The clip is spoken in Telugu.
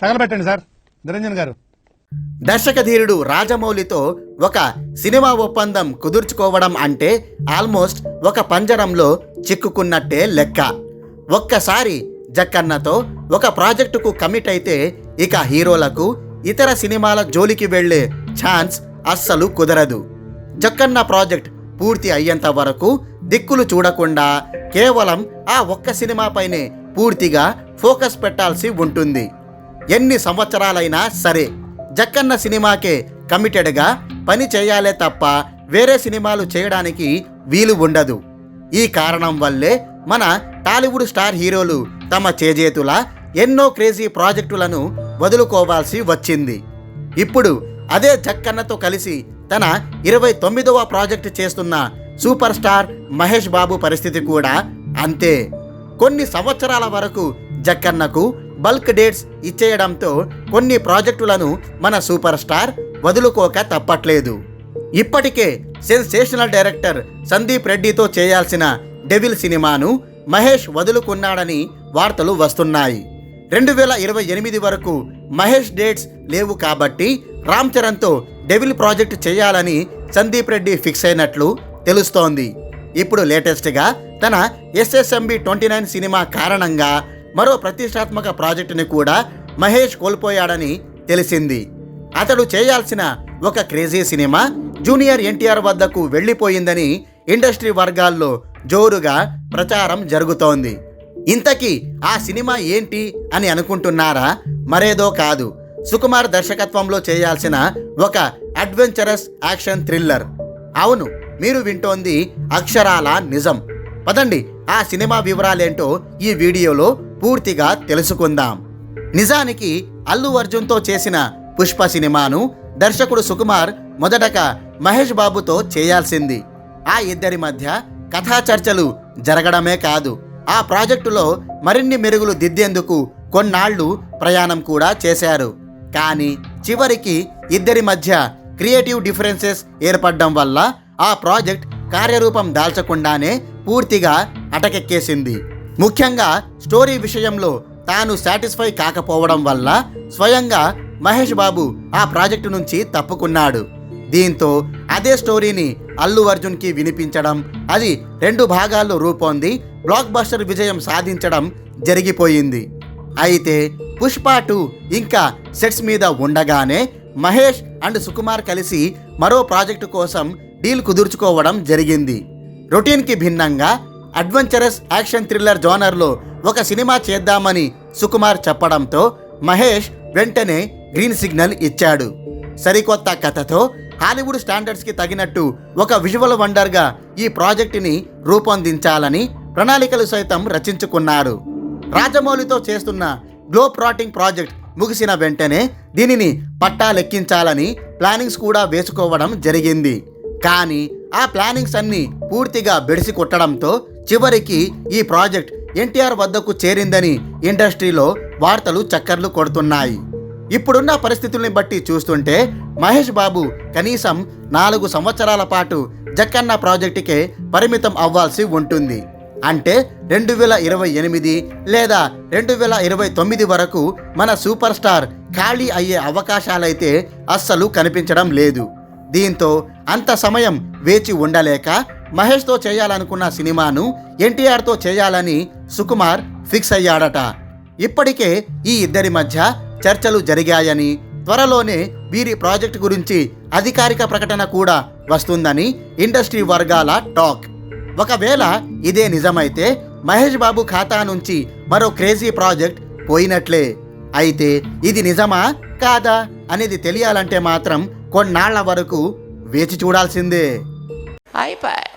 తగలబెట్టండి సార్. నిరంజన్ గారు. దర్శకధీరుడు రాజమౌళితో ఒక సినిమా ఒప్పందం కుదుర్చుకోవడం అంటే ఆల్మోస్ట్ ఒక పంజరంలో చిక్కుకున్నట్టే లెక్క. ఒక్కసారి జక్కన్నతో ఒక ప్రాజెక్టుకు కమిట్ అయితే ఇక హీరోలకు ఇతర సినిమాల జోలికి వెళ్ళే ఛాన్స్ అస్సలు కుదరదు. జక్కన్న ప్రాజెక్ట్ పూర్తి అయ్యేంత వరకు దిక్కులు చూడకుండా కేవలం ఆ ఒక్క సినిమాపైనే పూర్తిగా ఫోకస్ పెట్టాల్సి ఉంటుంది. ఎన్ని సంవత్సరాలైనా సరే జక్కన్న సినిమాకే కమిటెడ్గా పని చేయాలే తప్ప వేరే సినిమాలు చేయడానికి వీలు ఉండదు. ఈ కారణం వల్లే మన టాలీవుడ్ స్టార్ హీరోలు తమ చేజేతుల ఎన్నో క్రేజీ ప్రాజెక్టులను వదులుకోవాల్సి వచ్చింది. ఇప్పుడు అదే జక్కన్నతో కలిసి తన ఇరవై తొమ్మిదవ ప్రాజెక్టు చేస్తున్న సూపర్ స్టార్ మహేష్ బాబు పరిస్థితి కూడా అంతే. కొన్ని సంవత్సరాల వరకు జక్కన్నకు బల్క్ డేట్స్ ఇచ్చేయడంతో కొన్ని ప్రాజెక్టులను మన సూపర్ స్టార్ వదులుకోక తప్పట్లేదు. ఇప్పటికే సెన్సేషనల్ డైరెక్టర్ సందీప్ రెడ్డితో చేయాల్సిన డెవిల్ సినిమాను మహేష్ వదులుకున్నాడని వార్తలు వస్తున్నాయి. రెండు వేల ఇరవై ఎనిమిది వరకు మహేష్ డేట్స్ లేవు కాబట్టి రామ్ చరణ్తో డెవిల్ ప్రాజెక్ట్ చేయాలని సందీప్ రెడ్డి ఫిక్స్ అయినట్లు తెలుస్తోంది. ఇప్పుడు లేటెస్ట్గా తన ఎస్ఎస్ఎంబి ట్వంటీ నైన్ సినిమా కారణంగా మరో ప్రతిష్టాత్మక ప్రాజెక్టుని కూడా మహేష్ కోల్పోయాడని తెలిసింది. అతడు చేయాల్సిన ఒక క్రేజీ సినిమా జూనియర్ ఎన్టీఆర్ వద్దకు వెళ్ళిపోయిందని ఇండస్ట్రీ వర్గాల్లో జోరుగా ప్రచారం జరుగుతోంది. ఇంతకీ ఆ సినిమా ఏంటి అని అనుకుంటున్నారా? మరేదో కాదు. సుకుమార్ దర్శకత్వంలో చేయాల్సిన ఒక అడ్వెంచరస్ యాక్షన్ థ్రిల్లర్. అవును మీరు వింటోంది అక్షరాల నిజం. పదండి ఆ సినిమా వివరాలేంటో ఈ వీడియోలో పూర్తిగా తెలుసుకుందాం. నిజానికి అల్లు అర్జున్తో చేసిన పుష్ప సినిమాను దర్శకుడు సుకుమార్ మొదటగా మహేష్ బాబుతో చేయాల్సింది. ఆ ఇద్దరి మధ్య కథా చర్చలు జరగడమే కాదు. ఆ ప్రాజెక్టులో మరిన్ని మెరుగులు దిద్దేందుకు కొన్నాళ్ళు ప్రయాణం కూడా చేశారు. కానీ చివరికి ఇద్దరి మధ్య క్రియేటివ్ డిఫరెన్సెస్ ఏర్పడడం వల్ల ఆ ప్రాజెక్ట్ కార్యరూపం దాల్చకుండానే పూర్తిగా అటకెక్కేసింది. ముఖ్యంగా స్టోరీ విషయంలో తాను సాటిస్ఫై కాకపోవడం వల్ల స్వయంగా మహేష్ బాబు ఆ ప్రాజెక్టు నుంచి తప్పుకున్నాడు. దీంతో అదే స్టోరీని అల్లు అర్జున్కి వినిపించడం అది రెండు భాగాల్లో రూపొంది బ్లాక్ బస్టర్ విజయం సాధించడం జరిగిపోయింది. అయితే పుష్ప టూ ఇంకా సెట్స్ మీద ఉండగానే మహేష్ అండ్ సుకుమార్ కలిసి మరో ప్రాజెక్టు కోసం డీల్ కుదుర్చుకోవడం జరిగింది. రొటీన్కి భిన్నంగా అడ్వెంచరస్ యాక్షన్ థ్రిల్లర్ జోనర్లో ఒక సినిమా చేద్దామని సుకుమార్ చెప్పడంతో మహేష్ వెంటనే గ్రీన్ సిగ్నల్ ఇచ్చాడు. సరికొత్త కథతో హాలీవుడ్ స్టాండర్డ్స్కి తగినట్టు ఒక విజువల్ వండర్గా ఈ ప్రాజెక్టుని రూపొందించాలని ప్రణాళికలు సైతం రచించుకున్నారు. రాజమౌళితో చేస్తున్న గ్లో ప్రాటింగ్ ప్రాజెక్ట్ ముగిసిన వెంటనే దీనిని పట్టా లెక్కించాలని ప్లానింగ్స్ కూడా వేసుకోవడం జరిగింది. కానీ ఆ ప్లానింగ్స్ అన్నీ పూర్తిగా బెడిసి కొట్టడంతో చివరికి ఈ ప్రాజెక్ట్ ఎన్టీఆర్ వద్దకు చేరిందని ఇండస్ట్రీలో వార్తలు చక్కర్లు కొడుతున్నాయి. ఇప్పుడున్న పరిస్థితుల్ని బట్టి చూస్తుంటే మహేష్ బాబు కనీసం నాలుగు సంవత్సరాల పాటు జక్కన్న ప్రాజెక్టుకే పరిమితం అవ్వాల్సి ఉంటుంది. అంటే రెండు వేల ఇరవై ఎనిమిది లేదా రెండు వేల ఇరవై తొమ్మిది వరకు మన సూపర్ స్టార్ ఖాళీ అయ్యే అవకాశాలైతే అస్సలు కనిపించడం లేదు. దీంతో అంత సమయం వేచి ఉండలేక మహేష్తో చేయాలనుకున్న సినిమాను ఎన్టీఆర్తో చేయాలని సుకుమార్ ఫిక్స్ అయ్యాడట. ఇప్పటికే ఈ ఇద్దరి మధ్య చర్చలు జరిగాయని త్వరలోనే వీరి ప్రాజెక్ట్ గురించి అధికారిక ప్రకటన కూడా వస్తుందని ఇండస్ట్రీ వర్గాల టాక్. ఒకవేళ ఇదే నిజమైతే మహేష్ బాబు ఖాతా నుంచి మరో క్రేజీ ప్రాజెక్ట్ పోయినట్లే. అయితే ఇది నిజమా కాదా అనేది తెలియాలంటే మాత్రం కొన్నాళ్ళ వరకు వేచి చూడాల్సిందే. అయిపోయి.